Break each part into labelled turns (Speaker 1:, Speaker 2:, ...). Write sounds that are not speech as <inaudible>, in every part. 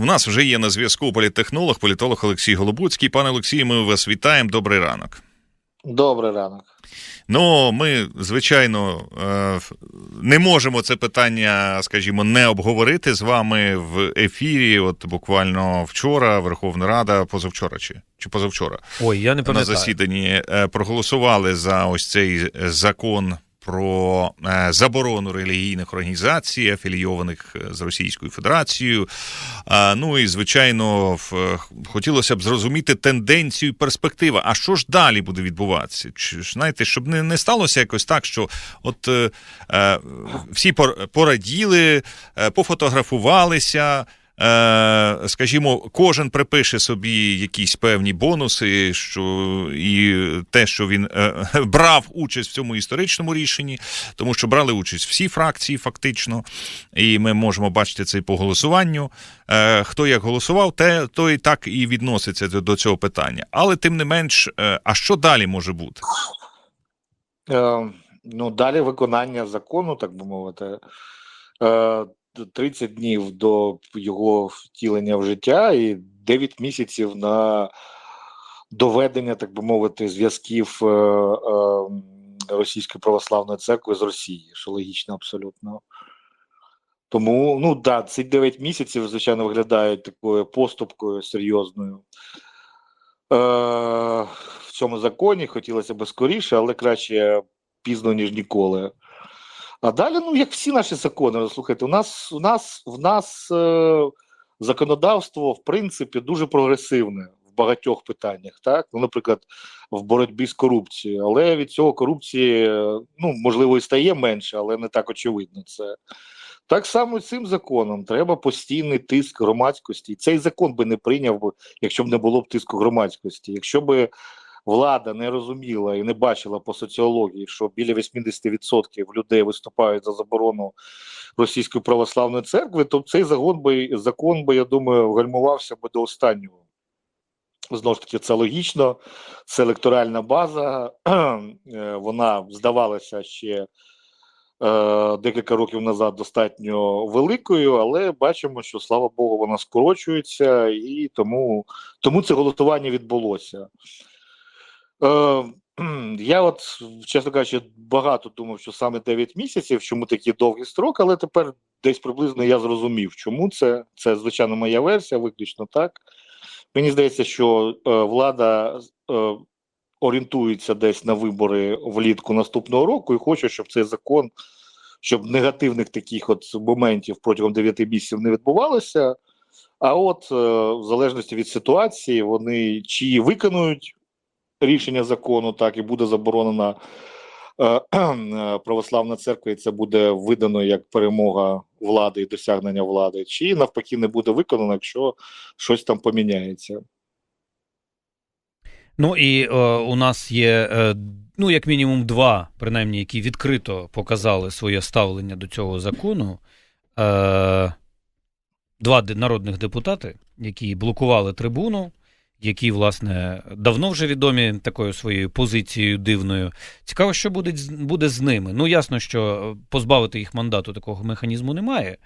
Speaker 1: У нас вже є на зв'язку політтехнолог, політолог Олексій Голобуцький. Пане Олексію, ми вас вітаємо. Добрий ранок.
Speaker 2: Добрий ранок.
Speaker 1: Ну, ми, звичайно, е, не можемо це питання, скажімо, не обговорити з вами в ефірі. От буквально вчора Верховна Рада, позавчора чи, чи позавчора,
Speaker 3: Ой, я не
Speaker 1: на засіданні е, проголосували за ось цей закон про е, заборону релігійних організацій, афілійованих е, з Російською Федерацією. Ну і звичайно, е, хотілося б зрозуміти тенденцію і перспективу. А що ж далі буде відбуватися? Чи знаєте, щоб не, не сталося якось так, що от всі пор- пораділи, пофотографувалися. Е, скажімо, кожен припише собі якісь певні бонуси, що і те, що він е, <laughs> брав участь в цьому історичному рішенні, тому що брали участь всі фракції, фактично, і ми можемо бачити це по голосуванню. Е, хто як голосував, те той так і відноситься до, цього питання. Але тим не менш, а що далі може бути?
Speaker 2: Ну, далі виконання закону, так би мовити. Е, 30 днів до його втілення в життя і 9 місяців на доведення, так би мовити, зв'язків е, е, Російської православної церкви з Росією, що логічно абсолютно. Тому, ну да, ці 9 місяців, звичайно, виглядають такою поступкою серйозною. Е, в цьому законі хотілося б скоріше, але краще пізно, ніж ніколи. А далі, ну, як всі наші закони, слухайте, у нас у нас в нас е, законодавство, в принципі, дуже прогресивне в багатьох питаннях, так? Ну, наприклад, в боротьбі з корупцією. Але від цього корупції, е, ну, можливо, і стає менше, але не так очевидно це. Так само цим законом треба постійний тиск громадськості. Цей закон би не прийняв якщо б не було б тиску громадськості. Якщо би влада не розуміла і не бачила по соціології, що біля 80% людей виступають за заборону російської православної церкви, то цей закон би закон би, я думаю, гальмувався би до останнього. Знову ж таки, це логічно, це електоральна база. <clears throat> Е, Вона здавалася ще е, декілька років назад достатньо великою, але бачимо, що слава Богу, вона скорочується, і тому, тому це голосування відбулося. Е, <clears throat> я от, чесно кажучи, багато думав, що саме 9 місяців, чому такий довгий строк, але тепер десь приблизно я зрозумів, чому це. Це, звичайно, моя версія, виключно так. Мені здається, що е, влада е, орієнтується десь на вибори влітку наступного року і хоче, щоб цей закон, щоб негативних таких от моментів протягом 9 місяців не відбувалося. А от е, в залежності від ситуації, вони чи виконують рішення закону, так і буде заборонена е, <clears throat> православна церква, і це буде видано як перемога влади і досягнення влади, чи навпаки не буде виконано, якщо щось там поміняється.
Speaker 3: Ну і е, у нас є е, ну, як мінімум два, принаймні, які відкрито показали своє ставлення до цього закону. Е, два народних депутати, які блокували трибуну, які, власне, давно вже відомі такою своєю позицією дивною. Цікаво, що буде, буде з ними. Ну, ясно, що позбавити їх мандату такого механізму немає.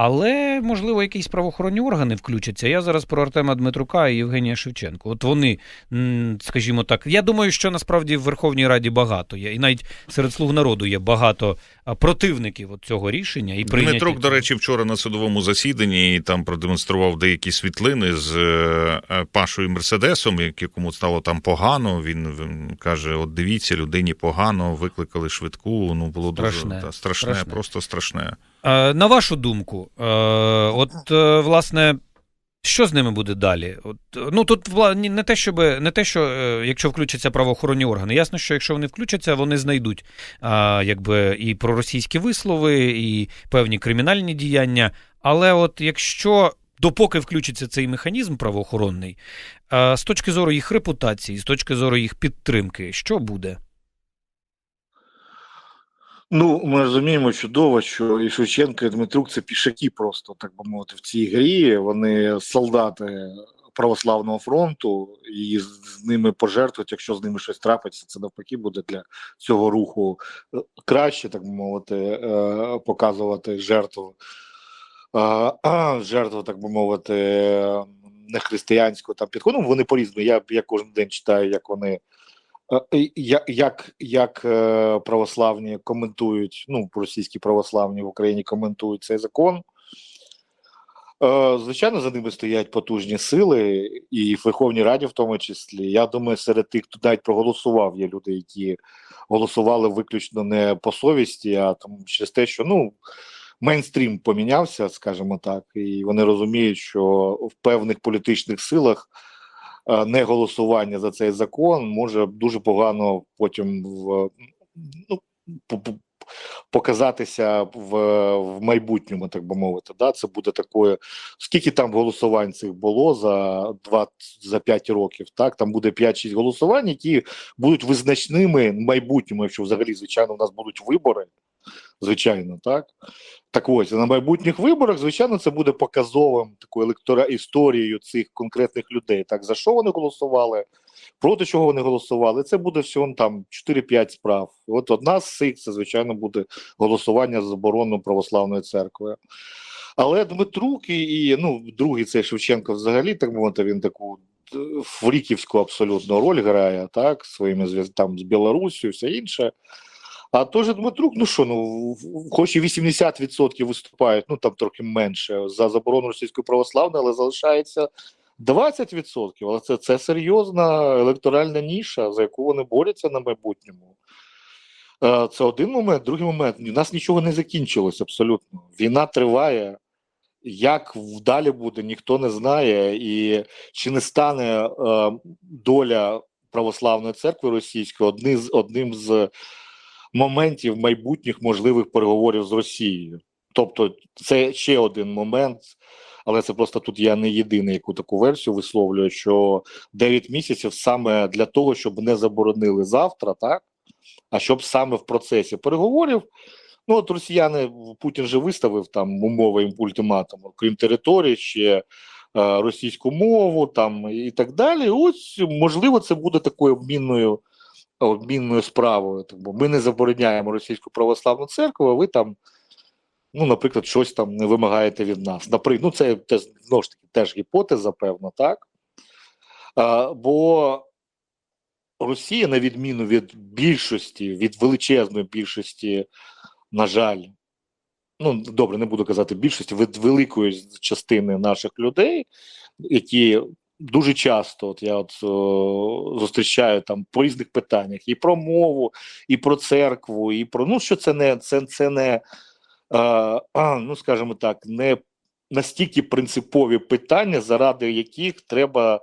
Speaker 3: Але, можливо, якісь правоохоронні органи включаться. Я зараз про Артема Дмитрука і Євгенія Шевченко. От вони, скажімо так, я думаю, що насправді в Верховній Раді багато є, і навіть серед слуг народу є багато противників от цього рішення. І прийняття
Speaker 1: Дмитрук, до речі, вчора на судовому засіданні і там продемонстрував деякі світлини з е, е, Пашою Мерседесом, як- якому стало там погано. Він каже: от дивіться, людині погано, викликали швидку. Ну було
Speaker 3: Страшне,
Speaker 1: дуже та, страшне,
Speaker 3: страшне.
Speaker 1: просто страшне.
Speaker 3: Е, на вашу думку, е, от е, власне. Що з ними буде далі? От, ну тут не те, щоб не те, що якщо включаться правоохоронні органи. Ясно, що якщо вони включаться, вони знайдуть якби і проросійські вислови, і певні кримінальні діяння. Але от якщо допоки включиться цей механізм правоохоронний, з точки зору їх репутації, з точки зору їх підтримки, що буде?
Speaker 2: Ну, ми розуміємо чудово, що і Шевченко, і Дмитрук це пішаки просто, так би мовити, в цій грі. Вони солдати православного фронту, і з ними пожертвують, якщо з ними щось трапиться, це навпаки буде для цього руху е, краще, так би мовити, е, показувати жертву е, <clears throat> жертва, так би мовити, е, нехристиянського там підходу. Ну, Вони по-різному. Я, я кожен день читаю, як вони. Е, Як, як, е, православні коментують, ну, російські православні в Україні коментують цей закон. Е, Звичайно, за ними стоять потужні сили, і в Верховній Раді, в тому числі. Я думаю, серед тих, хто навіть проголосував, є люди, які голосували виключно не по совісті, а там через те, що ну мейнстрім помінявся, скажімо так, і вони розуміють, що в певних політичних силах не голосування за цей закон може дуже погано потім в ну, по- по- показатися в, в майбутньому, так би мовити. Да? Це буде такою. Скільки там голосувань цих було за 20, за 5 років? Так, там буде 5-6 голосувань, які будуть визначними в майбутньому, якщо взагалі, звичайно, у нас будуть вибори. Звичайно, так. Так ось на майбутніх виборах, звичайно, це буде показовим такою електора історією цих конкретних людей. Так за що вони голосували, проти чого вони голосували. Це буде всього там 4-5 справ. От одна з цих це, звичайно, буде голосування за заборону православної церкви. Але Дмитрук і, і ну, другий цей Шевченко взагалі, так мовити, він таку е, фріківську абсолютно роль грає, так, своїми зв'яз- там з Білоруссю, все інше. А той Дмитрук, ну що, ну, хоч і 80% виступають, ну там трохи менше за заборону російської православної, але залишається 20%. Але це, це серйозна електоральна ніша, за яку вони борються на майбутньому. Е, Це один момент. Другий момент. У нас нічого не закінчилось абсолютно. Війна триває. Як далі буде, ніхто не знає, і чи не стане е, доля православної церкви російської одни з, одним з моментів майбутніх можливих переговорів з Росією. Тобто, це ще один момент, але це просто тут я не єдиний, яку таку версію висловлюю, що 9 місяців саме для того, щоб не заборонили завтра, так? А щоб саме в процесі переговорів. Ну, от росіяни Путін же виставив там умови ультиматуму, крім території, ще е, російську мову там і так далі. Ось можливо, це буде такою обмінною обмінною справою. Бо ми не забороняємо російську православну церкву, а ви там, ну, наприклад, щось там не вимагаєте від нас. Наприклад, ну, це знову ж таки теж гіпотеза, певно, так? А, бо Росія, на відміну від більшості, від величезної більшості, на жаль, ну добре, не буду казати більшості, від великої частини наших людей, які дуже часто, от я от о, зустрічаю там по різних питаннях і про мову, і про церкву, і про ну що це не це, це не е, а, ну скажімо так, не настільки принципові питання, заради яких треба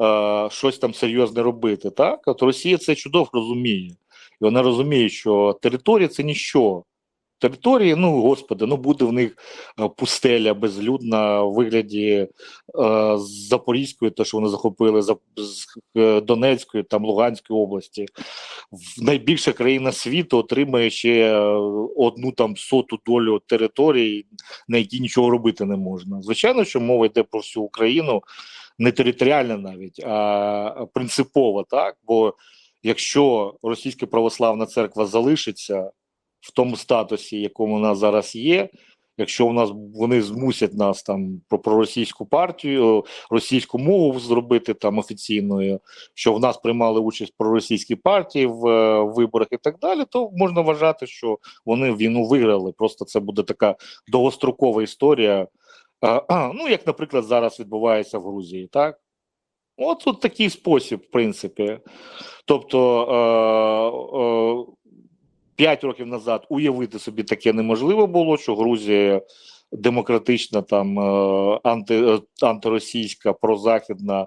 Speaker 2: е, щось там серйозне робити. Так, от Росія це чудово розуміє, і вона розуміє, що територія це ніщо. Території, ну господи, ну буде в них е, пустеля безлюдна в вигляді е, Запорізької, те, що вони захопили за е, Донецької, там Луганської області. Найбільша країна світу отримує ще е, одну там соту долю території, на якій нічого робити не можна. Звичайно, що мова йде про всю Україну, не територіальна навіть, а принципово, так. Бо якщо російська православна церква залишиться в тому статусі, якому у нас зараз є. Якщо у нас вони змусять нас там про, про російську партію, російську мову зробити там офіційною, що в нас приймали участь проросійські партії в е, виборах і так далі, то можна вважати, що вони війну виграли. Просто це буде така довгострокова історія. А, ну, як, наприклад, зараз відбувається в Грузії, так? От тут такий спосіб, в принципі. Тобто. Е, е, П'ять років назад уявити собі таке неможливо було, що Грузія демократична, там е, анти, е, антиросійська, прозахідна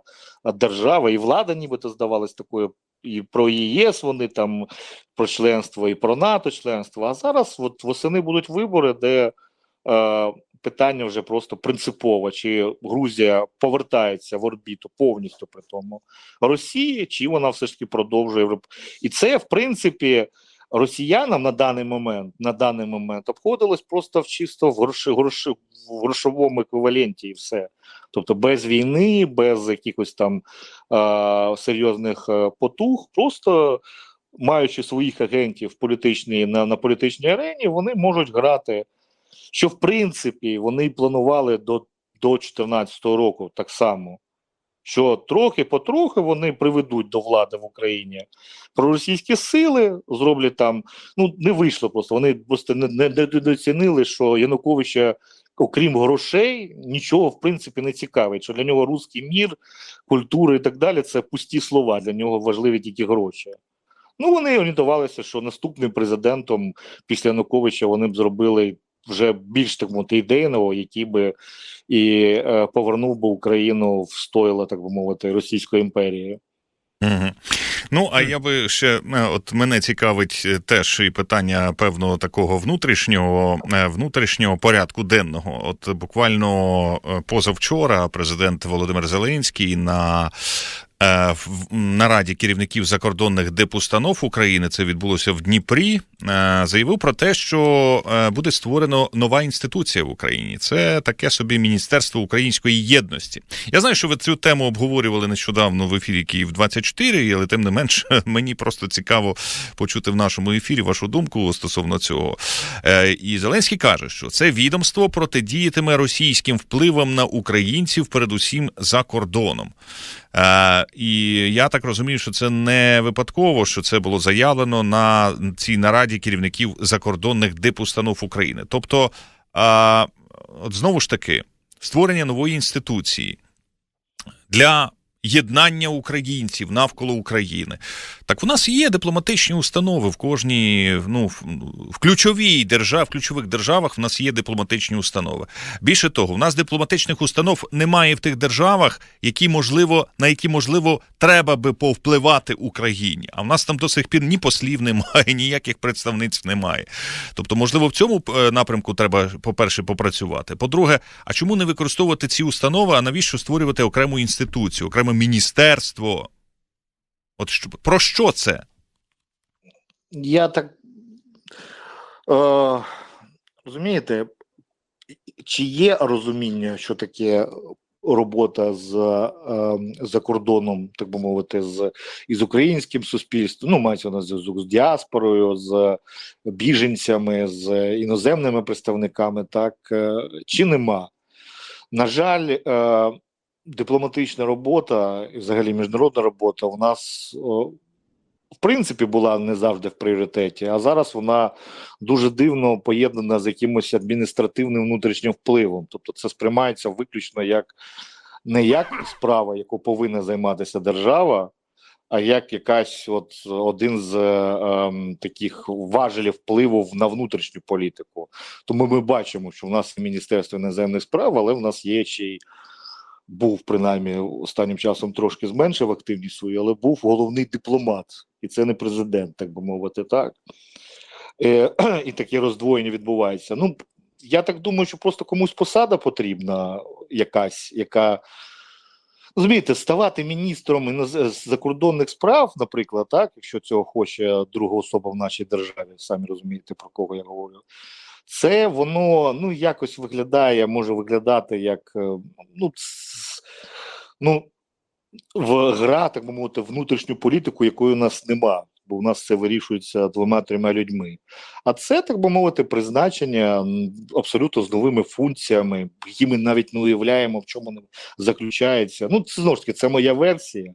Speaker 2: держава, і влада нібито здавалась такою. І про ЄС вони там про членство, і про НАТО членство. А зараз от восени будуть вибори, де е, питання вже просто принципове: чи Грузія повертається в орбіту повністю при тому Росії, чи вона все ж таки продовжує І це, в принципі, росіянам на даний момент на даний момент обходилось просто в чисто в, гроші, гроші, в грошовому еквіваленті і все. Тобто без війни, без якихось там е, серйозних потуг, просто маючи своїх агентів політичні на, на політичній арені, вони можуть грати що в принципі вони планували до, до 2014 року так само. Що трохи потрохи вони приведуть до влади в Україні проросійські сили, зроблять там. Ну не вийшло просто. Вони просто не, не, не недооцінили, що Януковича, окрім грошей, нічого в принципі не цікавить. Що для нього русський мір, культура і так далі це пусті слова. Для нього важливі тільки гроші. Ну вони орієнтувалися, що наступним президентом після Януковича вони б зробили вже більш так ідейного, який би і е, повернув би Україну в стойло, так би мовити, Російської імперії.
Speaker 1: Угу. Ну, а я би ще е, от мене цікавить е, теж і питання певного такого внутрішнього е, внутрішнього порядку денного. От буквально позавчора президент Володимир Зеленський на в- на раді керівників закордонних депустанов України це відбулося в Дніпрі. е, Заявив про те, що е, буде створено нова інституція в Україні. Це таке собі Міністерство української єдності. Я знаю, що ви цю тему обговорювали нещодавно в ефірі Київ 24 але тим не менш <laughs> мені просто цікаво почути в нашому ефірі вашу думку стосовно цього. Е, І Зеленський каже, що це відомство протидіятиме російським впливам на українців, передусім за кордоном. Е, І я так розумію, що це не випадково, що це було заявлено на цій нараді керівників закордонних дипустанов України. Тобто, е, от знову ж таки, створення нової інституції для єднання українців навколо України. Так у нас є дипломатичні установи в кожній, ну в, в ключовій державі, в ключових державах в нас є дипломатичні установи. Більше того, в нас дипломатичних установ немає в тих державах, які можливо на які можливо треба би повпливати Україні. А в нас там до сих пір ні послів немає, <laughs> ніяких представництв немає. Тобто, можливо, в цьому е, напрямку треба, по-перше, попрацювати. По-друге, а чому не використовувати ці установи? А навіщо створювати окрему інституцію, окреме міністерство? От що, про що це?
Speaker 2: Я так е, розумієте, чи є розуміння, що таке робота з е, за кордоном, так би мовити, з із українським суспільством, ну мається на зв'язок з діаспорою, з біженцями, з іноземними представниками, так е, чи нема? На жаль, е, дипломатична робота і взагалі міжнародна робота у нас в принципі була не завжди в пріоритеті, а зараз вона дуже дивно поєднана з якимось адміністративним внутрішнім впливом. Тобто це сприймається виключно як не як справа, яку повинна займатися держава, а як якась от один з е, ем, таких важелів впливу на внутрішню політику. Тому ми бачимо, що в нас Міністерство іноземних справ, але в нас є ще й був принаймні останнім часом трошки зменшив активність свою, але був головний дипломат, і це не президент, так би мовити, так. Е, <clears throat> і таке роздвоєння відбувається. Ну, я так думаю, що просто комусь посада потрібна, якась, яка. Розумієте, ставати міністром закордонних справ, наприклад, так, якщо цього хоче друга особа в нашій державі, самі розумієте, про кого я говорю. Це воно ну якось виглядає, може виглядати як е, ну, ну в гра, так би мовити, внутрішню політику, якої у нас нема, бо в нас це вирішується двома-трьома людьми. А це, так би мовити, призначення абсолютно з новими функціями, які ми навіть не уявляємо, в чому вони заключаються. Ну, це знову ж таки, це моя версія.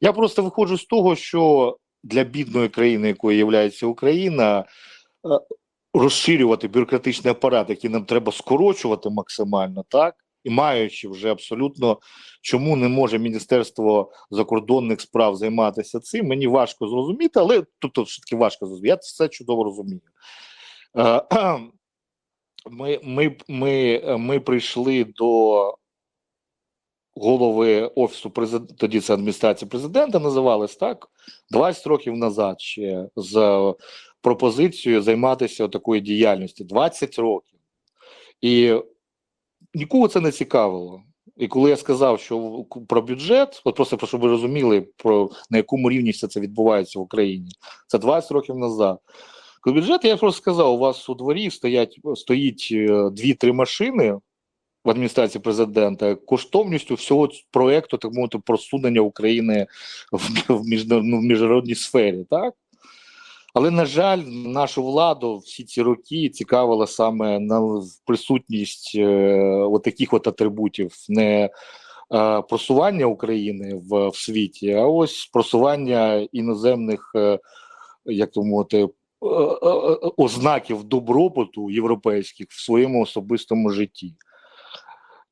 Speaker 2: Я просто виходжу з того, що для бідної країни, якою є Україна, е, розширювати бюрократичний апарат, який нам треба скорочувати максимально, так і маючи вже абсолютно, чому не може Міністерство закордонних справ займатися цим, мені важко зрозуміти, але тобто все таки важко зрозуміти. Я це чудово розумію. Е. <clears throat> Ми, ми, ми, ми прийшли до голови офісу президента, тоді це адміністрація президента називалась так 20 років назад ще з пропозицією займатися такою діяльністю 20 років. І нікого це не цікавило. І коли я сказав, що про бюджет, от просто про щоб ви розуміли, про на якому рівні все це відбувається в Україні, це 20 років назад. Коли бюджет, я просто сказав: у вас у дворі стоять стоїть е, дві-три машини в адміністрації президента коштовністю всього проекту, так мовити, просунення України в, в, міжнародній, в міжнародній сфері, так? Але, на жаль, нашу владу всі ці роки цікавила саме на присутність е, таких от атрибутів не е, просування України в, в світі, а ось просування іноземних, е, як то мовити, е, е, е, ознаків добробуту європейських в своєму особистому житті.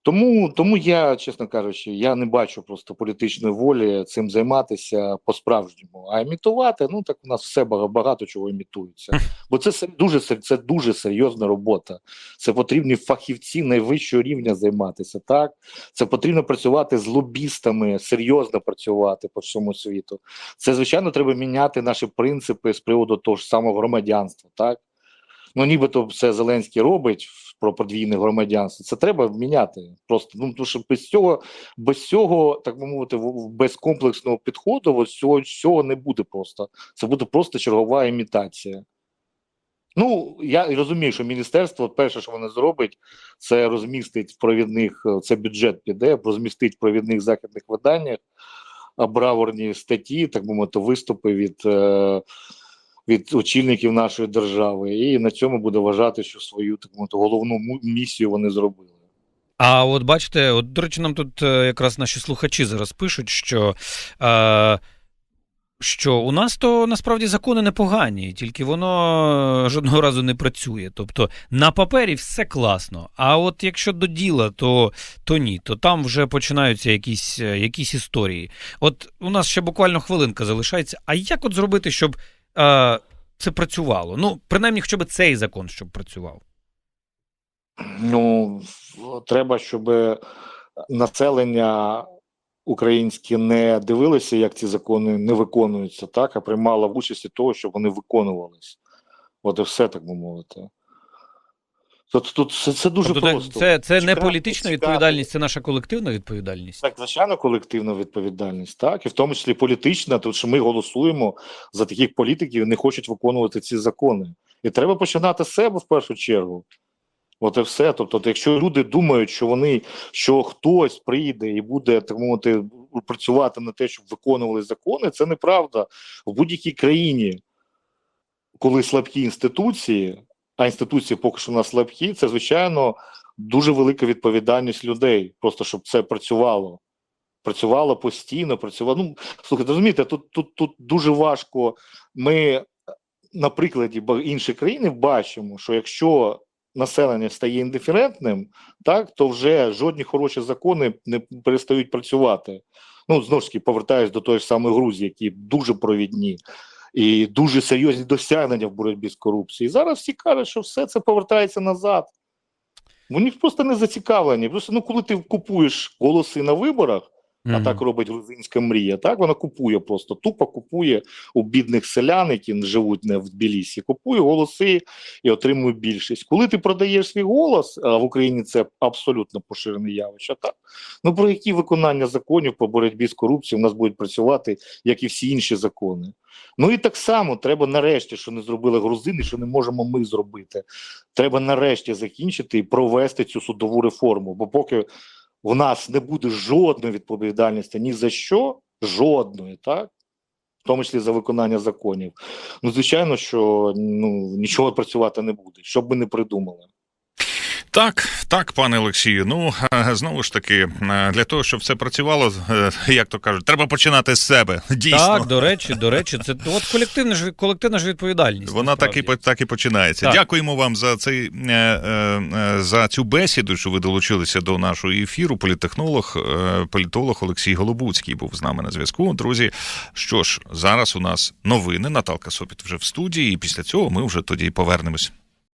Speaker 2: Тому, тому я, чесно кажучи, я не бачу просто політичної волі цим займатися по-справжньому. А імітувати, ну так у нас все багато чого імітується. Бо це дуже це дуже серйозна робота. Це потрібні фахівці найвищого рівня займатися. Так це потрібно працювати з лобістами, серйозно працювати по всьому світу. Це звичайно треба міняти наші принципи з приводу того ж самого громадянства. Так ну нібито все Зеленський робить про подвійне громадянство. Це треба міняти. Просто ну тому що без цього, без цього, так би мовити, без комплексного підходу, ось цього, цього не буде просто. Це буде просто чергова імітація. Ну, я розумію, що міністерство перше, що воно зробить, це розмістить провідних, е, це бюджет піде, розмістить провідних західних виданнях а, браворні статті, так би мовити, виступи від, е, від очільників нашої держави, і на цьому буде вважати, що свою так мовити, головну місію вони зробили.
Speaker 3: А от бачите, от, до речі, нам тут е, якраз наші слухачі зараз пишуть, що, е, що у нас то насправді закони непогані, тільки воно жодного разу не працює. Тобто на папері все класно. А от якщо до діла, то, то ні, то там вже починаються якісь, е, якісь історії. От у нас ще буквально хвилинка залишається. А як от зробити, щоб е, це працювало? Ну, принаймні, хоча б цей закон, щоб працював.
Speaker 2: Ну, треба, щоб населення українське не дивилося, як ці закони не виконуються, так, а приймало в участі того, щоб вони виконувались. От і все, так би мовити. Тут, тут це, це дуже
Speaker 3: Тобто,
Speaker 2: просто.
Speaker 3: це, це не політична
Speaker 2: чекати.
Speaker 3: відповідальність, це наша колективна відповідальність.
Speaker 2: Так, звичайно, колективна відповідальність, так, і в тому числі політична, тому що ми голосуємо за таких політиків, не хочуть виконувати ці закони. І треба починати з себе в першу чергу. От і все. Тобто, якщо люди думають, що вони що хтось прийде і буде так мовити працювати на те, щоб виконували закони, це неправда. В будь-якій країні, коли слабкі інституції, а інституції поки що у нас слабкі, це звичайно дуже велика відповідальність людей, просто щоб це працювало. Працювало постійно, працювало. Ну, слухайте, розумієте, тут, тут, тут дуже важко. Ми на прикладі ба- інших країн бачимо, що якщо населення стає індиферентним, так то вже жодні хороші закони не перестають працювати. Ну знову ж таки, повертаюсь до тої ж самої Грузії, які дуже провідні і дуже серйозні досягнення в боротьбі з корупцією. Зараз всі кажуть, що все це повертається назад. Вони просто не зацікавлені. Просто ну, коли ти купуєш голоси на виборах, а так робить грузинська мрія. Так вона купує просто тупо купує у бідних селян, які живуть не в Тбілісі, купує голоси і отримує більшість. Коли ти продаєш свій голос, а в Україні це абсолютно поширене явище. Так ну про які виконання законів по боротьбі з корупцією у нас будуть працювати, як і всі інші закони. Ну і так само треба нарешті, що не зробили грузини, що не можемо ми зробити. Треба нарешті закінчити і провести цю судову реформу. Бо поки в нас не буде жодної відповідальності ні за що, жодної, так? В тому числі за виконання законів. Ну, звичайно, що ну, нічого працювати не буде, що б ми не придумали.
Speaker 1: Так, так, пане Олексію. Ну е, знову ж таки, е, для того, щоб це працювало, е, як то кажуть, треба починати з себе. <laughs> Дійсно.
Speaker 3: Так, до речі, до речі, це от колективна ж колективна ж відповідальність.
Speaker 1: Вона так і так і починається.
Speaker 3: Так.
Speaker 1: Дякуємо вам за цей за цю бесіду, що ви долучилися до нашого ефіру. Політехнолог, політолог Олексій Голобуцький був з нами на зв'язку. Друзі, що ж, зараз у нас новини. Наталка Сопіт вже в студії, і після цього ми вже тоді повернемось.